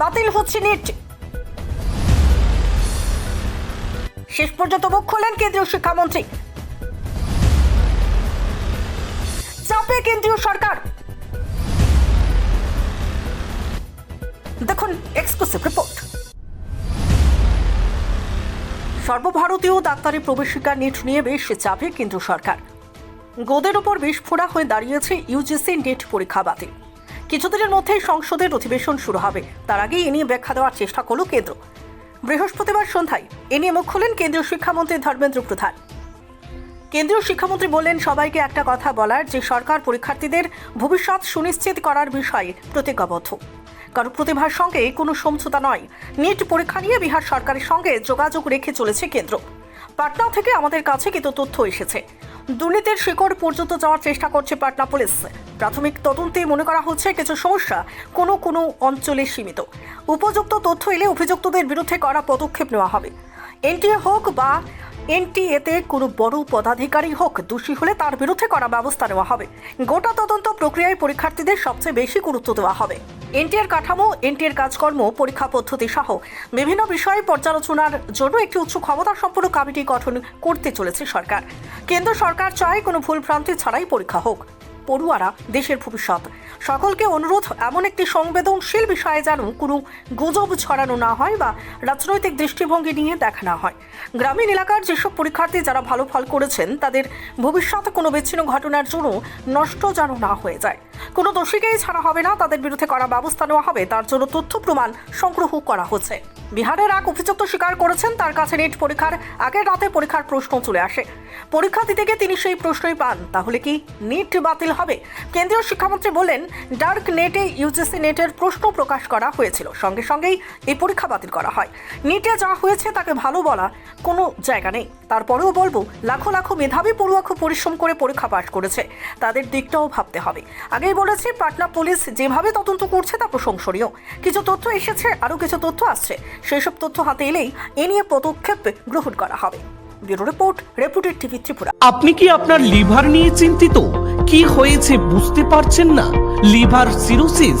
বাতিল হচ্ছে নেট। শেষ পর্যন্ত মুখ খুললেন কেন্দ্রীয় শিক্ষামন্ত্রী। চাপে কেন্দ্রীয় সরকার। দেখুন এক্সক্লুসিভ রিপোর্ট সর্বভারতীয় ডাক্তারি প্রবেশিকা নিট নিয়ে বেশ চাপে কেন্দ্র সরকার। গোদের ওপর বিস্ফোরা হয়ে দাঁড়িয়েছে ইউজিসি নেট পরীক্ষা বাতিল। কিছুদিনের মধ্যেই সংসদের অধিবেশন শুরু হবে। তার আগেই এ নিয়ে ব্যাখ্যা দেওয়ার চেষ্টা করল কেন্দ্র। বৃহস্পতিবার সন্ধ্যায় এ নিয়ে মুখ খুলেন কেন্দ্রীয় শিক্ষামন্ত্রী ধর্মেন্দ্র প্রধান। কেন্দ্রীয় শিক্ষামন্ত্রী বললেন, সবাইকে একটা কথা বলার, যে সরকার পরীক্ষার্থীদের ভবিষ্যৎ সুনিশ্চিত করার বিষয়ে প্রতিজ্ঞাবদ্ধ। কারও প্রতিভার সঙ্গে কোনো সমঝোতা নয়। নিট পরীক্ষা নিয়ে বিহার সরকারের সঙ্গে যোগাযোগ রেখে চলেছে কেন্দ্র। পাটনা থেকে আমাদের কাছে কিন্তু তথ্য এসেছে। দুর্নীতির শিকড় পর্যন্ত যাওয়ার চেষ্টা করছে পাটনা পুলিশ। প্রাথমিক তদন্তে মনে করা হচ্ছে কিছু সমস্যা কোনো কোনো অঞ্চলে সীমিত। উপযুক্ত তথ্য এলে অভিযুক্তদের বিরুদ্ধে করা পদক্ষেপ নেওয়া হবে। এনটিএ হোক বা এনটিএতে কোনো বড় পদাধিকারী হোক, দোষী হলে তার বিরুদ্ধে করা ব্যবস্থা নেওয়া হবে। গোটা তদন্ত প্রক্রিয়ায় পরীক্ষার্থীদের সবচেয়ে বেশি গুরুত্ব দেওয়া হবে। এনটিএর কাঠামো এনটিএর কাজকর্ম, পরীক্ষা পদ্ধতি সহ বিভিন্ন বিষয়ে পর্যালোচনার জন্য একটি উচ্চ ক্ষমতা সম্পন্ন কমিটি গঠন করতে চলেছে সরকার। কেন্দ্র সরকার চায় কোনো ভুল ভ্রান্তি ছাড়াই পরীক্ষা হোক। পড়ুয়ারা দেশের ভবিষ্যৎ। সকলকে অনুরোধ, এমন একটি সংবেদনশীল বিষয়ে যেন কোনো গুজব ছড়ানো না হয় বা রাজনৈতিক দৃষ্টিভঙ্গি নিয়ে দেখা না হয়। গ্রামীণ এলাকার যেসব পরীক্ষার্থী যারা ভালো ফল করেছেন, তাদের ভবিষ্যৎ কোনো বিচ্ছিন্ন ঘটনার জন্য নষ্ট যেন না হয়ে যায়। কোনো দোষীকেই ছাড়া হবে না, তাদের বিরুদ্ধে করা ব্যবস্থা নেওয়া হবে, তার জন্য তথ্য প্রমাণ সংগ্রহ করা হচ্ছে। বিহারের এক অভিযুক্ত স্বীকার করেছেন, তার কাছে নেট পরীক্ষার আগের রাতে পরীক্ষার প্রশ্ন চলে আসে। পরীক্ষা দিতে গিয়ে তিনি সেই প্রশ্নই পান। তাহলে কি নেট বাতিল হবে? কেন্দ্রীয় শিক্ষামন্ত্রী বললেন, ডার্ক নেটে ইউজিসি নেটের প্রশ্ন প্রকাশ করা হয়েছিল। সঙ্গে সঙ্গেই এই পরীক্ষা বাতিল করা হয়। নেটে যা হয়েছে তাকে ভালো বলা কোনো জায়গা নেই। তারপরেও বলব, লাখো লাখো মেধাবী পড়ুয়া খুব পরিশ্রম করে পরীক্ষা পাশ করেছে। তাদের দিকটাও ভাবতে হবে। আগেই বলেছি, পাটনা পুলিশ যেভাবে তদন্ত করছে তা প্রশংসনীয়। কিছু তথ্য এসেছে, আরও কিছু তথ্য আসছে। সেই সব তথ্য হাতে এলেই এ নিয়ে পদক্ষেপ গ্রহণ করা হবে। Bureau report, reputed TV Tripura. আপনি কি আপনার লিভার নিয়ে চিন্তিত? কি হয়েছে বুঝতে পারছেন না? Liver cirrhosis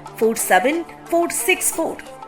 47464